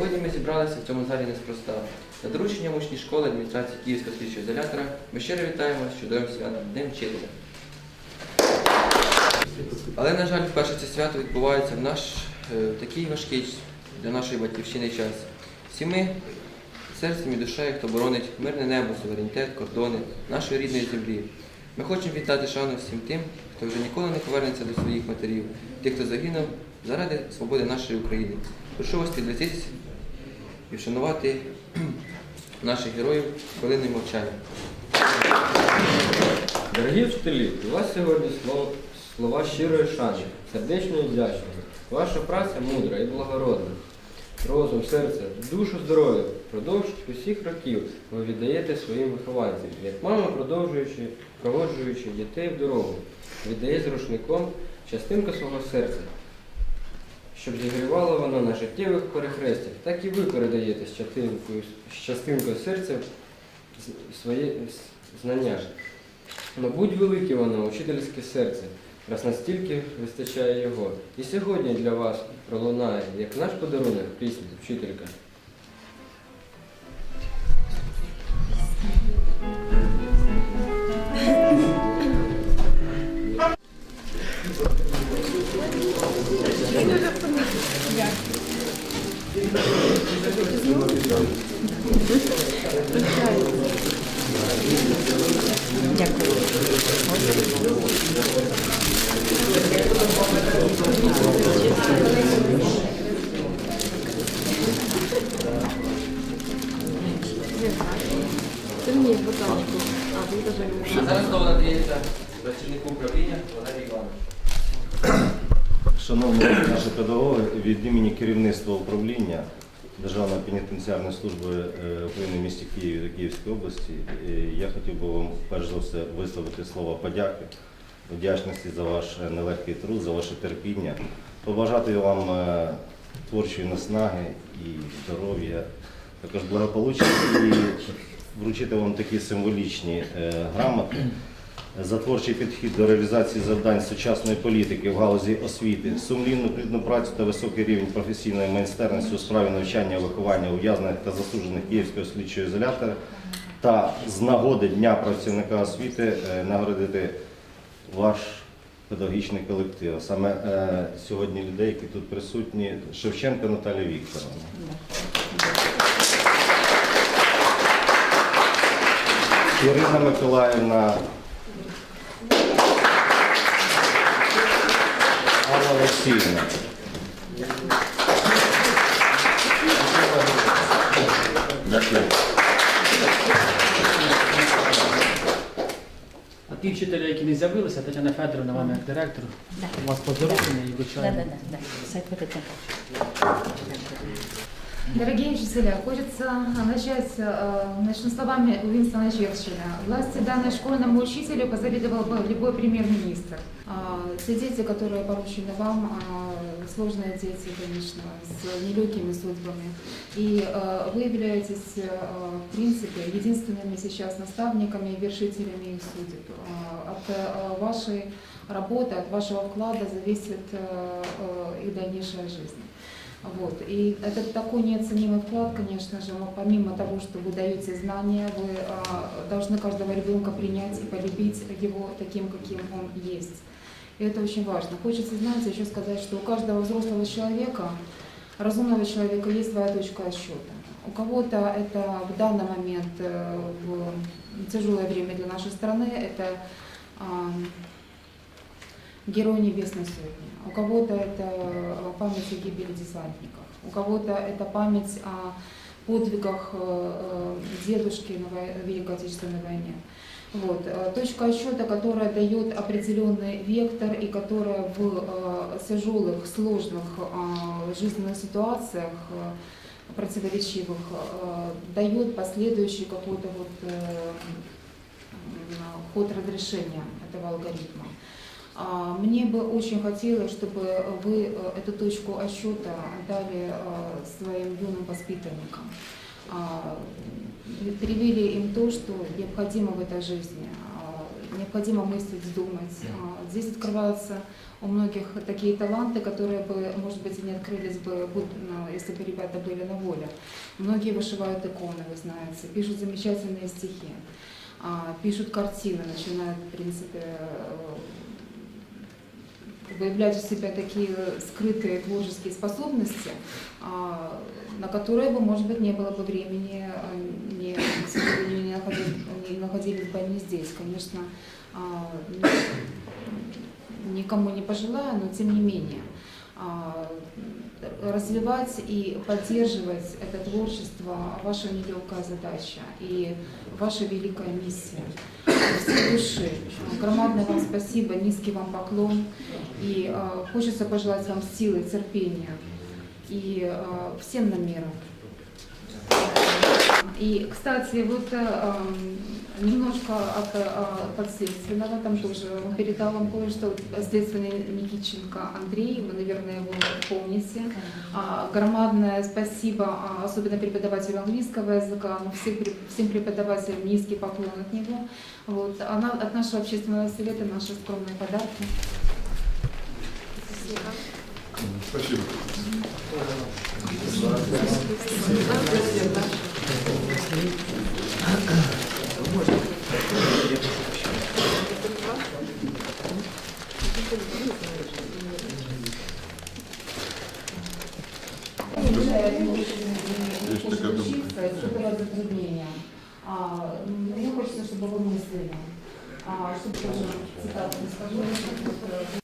ми зібралися в цьому залі неспроста. За дорученням учнів школи адміністрації Київського слідчого ізолятора ми щиро вітаємо з чудовим святом Днем вчителя. Але, на жаль, вперше це свято відбувається в наш е, такий важкий для нашої батьківщини час. Всі ми серцем і душею, хто боронить мирне небо, суверенітет, кордони нашої рідної землі. Ми хочемо віддати шану всім тим, хто вже ніколи не повернеться до своїх матерів, тих, хто загинув заради свободи нашої України. Прошу вас підлетіть і вшанувати наших героїв хвилиною мовчання. Дорогі вчителі, у вас сьогодні слово, слова щирої шани, сердечної вдячності. Ваша праця мудра і благородна. Розум, серце, душу, здоров'я. Впродовж усіх років ви віддаєте своїм вихованцям, як мама, продовжуючи, проводжуючи дітей в дорогу, віддає з рушником частинку свого серця, щоб зігрівало воно на життєвих перехрестях, так і ви передаєте з частинкою, з частинкою серця своє знання. Мабуть, велике воно, учительське серце, раз настільки вистачає його. І сьогодні для вас пролунає, як наш подарунок, пісня, вчителька. Це мені. А, ви даже не А зараз слово надається працівнику управління Валерію Івановичу. Шановні наші педагоги, від імені керівництва управління Державної пенітенціарної служби е, України в місті Києві та Київській області, е, я хотів би вам перш за все висловити слова подяки, вдячності за ваш е, нелегкий труд, за ваше терпіння, побажати вам творчої наснаги і здоров'я, також благополуччя і вручити вам такі символічні е, грамоти за творчий підхід до реалізації завдань сучасної політики в галузі освіти, сумлінну плідну працю та високий рівень професійної майстерності у справі навчання, виховання ув'язнених та засуджених Київського слідчого ізолятора та з нагоди Дня працівника освіти е, нагородити ваш педагогічний колектив. Саме е, сьогодні людей, які тут присутні, Шевченко Наталія Вікторовна. Ірина Миколаївна. Алла Олексіївна. Дякую. А ті вчителі, які не з'явилися, Тетяна Федоровна, вам як директор, у вас поздоровлення і Да, вручаємо. да, Дорогие учителя, хочется начать, э, словами Уинстона Черчилля. Власти данной школьному учителю позавидовал бы любой премьер-министр. А, Те дети, которые поручены вам, а, сложные дети, конечно, с нелегкими судьбами. И э, вы являетесь, э, в принципе, единственными сейчас наставниками и вершителями их судеб. А, От э, вашей работы, от вашего вклада зависит э, э, их дальнейшая жизнь. Вот. И это такой неоценимый вклад, конечно же, но помимо того, что вы даете знания, вы а, должны каждого ребенка принять и полюбить его таким, каким он есть. И это очень важно. Хочется, знаете, еще сказать, что у каждого взрослого человека, разумного человека есть своя точка отсчета. У кого-то это в данный момент, э, в тяжелое время для нашей страны, это а, Герой Небесной Сотни. У кого-то это э, память о гибели десантников. У кого-то это память о подвигах э, э, дедушки вой- Великой Отечественной войне. Вот. Точка отсчета, которая дает определенный вектор и которая в тяжелых, сложных жизненных ситуациях, противоречивых, дает последующий какой-то вот ход разрешения этого алгоритма. А, Мне бы очень хотелось, чтобы вы э, эту точку отсчета дали э, своим юным воспитанникам. А, Привили им то, что необходимо в этой жизни. А, необходимо мыслить, думать. Здесь открываются у многих такие таланты, которые бы, может быть, и не открылись бы, ну, если бы ребята были на воле. Многие вышивают иконы, вы знаете, пишут замечательные стихи, пишут картины, начинают, в принципе, э, выявлять в себя такие скрытые творческие способности, а, на которые бы, может быть, не было бы времени, а, не, не, находи- не находились бы они здесь. Конечно, а, никому не пожелаю, но тем не менее. Развивать и поддерживать это творчество – ваша нелегкая задача и ваша великая миссия. Всей души. Громадное вам спасибо, низкий вам поклон. И э, хочется пожелать вам силы, терпения и э, всем на мира. И, кстати, вот э, эм, немножко от э, подследственного, там тоже он передал вам кое-что, следственный Никитченко Андрей, вы, наверное, его помните. А, Громадное спасибо, а, особенно преподавателю английского языка, ну, всем, преп- всем преподавателям низкий поклон от него. Вот. Она, от нашего общественного совета наши скромные подарки. Спасибо. Есть такая думка. испытывать затруднения. А, Мне хочется, чтобы вы мыслили, а, чтобы цитату не скажу,